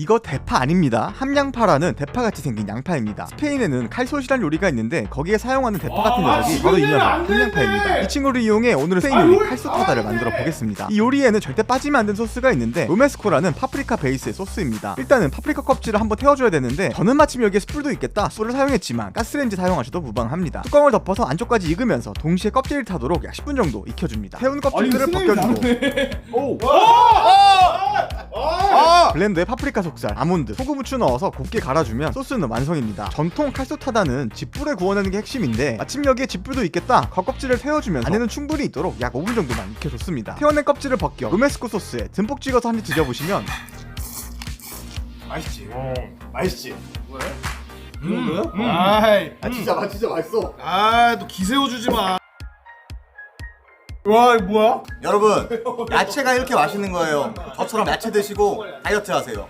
이거 대파 아닙니다. 함양파라는 대파같이 생긴 양파입니다. 스페인에는 칼솥이란 요리가 있는데 거기에 사용하는 대파 같은 아, 녀석이 지금 바로 이 녀석. 함양파입니다. 이 친구를 이용해 오늘은 스페인 아, 요리 요리- 칼솥하다를 아, 만들어 네. 보겠습니다. 이 요리에는 절대 빠지면 안 되는 소스가 있는데 로메스코라는 파프리카 베이스의 소스입니다. 일단은 파프리카 껍질을 한번 태워줘야 되는데 저는 마침 여기에 숯불도 있겠다 숯을 사용했지만 가스레인지 사용하셔도 무방합니다. 뚜껑을 덮어서 안쪽까지 익으면서 동시에 껍질이 타도록 약 10분 정도 익혀줍니다. 태운 껍질들을 벗겨주고 오. 블렌더에 파프리카 속살, 아몬드, 소금, 후추 넣어서 곱게 갈아주면 소스는 완성입니다. 전통 칼소타다는 집불에 구워내는 게 핵심인데 마침 여기에 집불도 있겠다. 겉껍질을 태워주면서 안에는 충분히 있도록 약 5분 정도만 익혀줬습니다. 태워낸 껍질을 벗겨 로메스코 소스에 듬뿍 찍어서 한 입 드셔보시면 맛있지. 맛있지. 음. 아이, 아 진짜 맛 진짜 맛있어. 아, 또 기세워 주지 마. 와, 뭐야? 여러분, 야채가 이렇게 맛있는 거예요. 저처럼 야채 드시고 다이어트 하세요.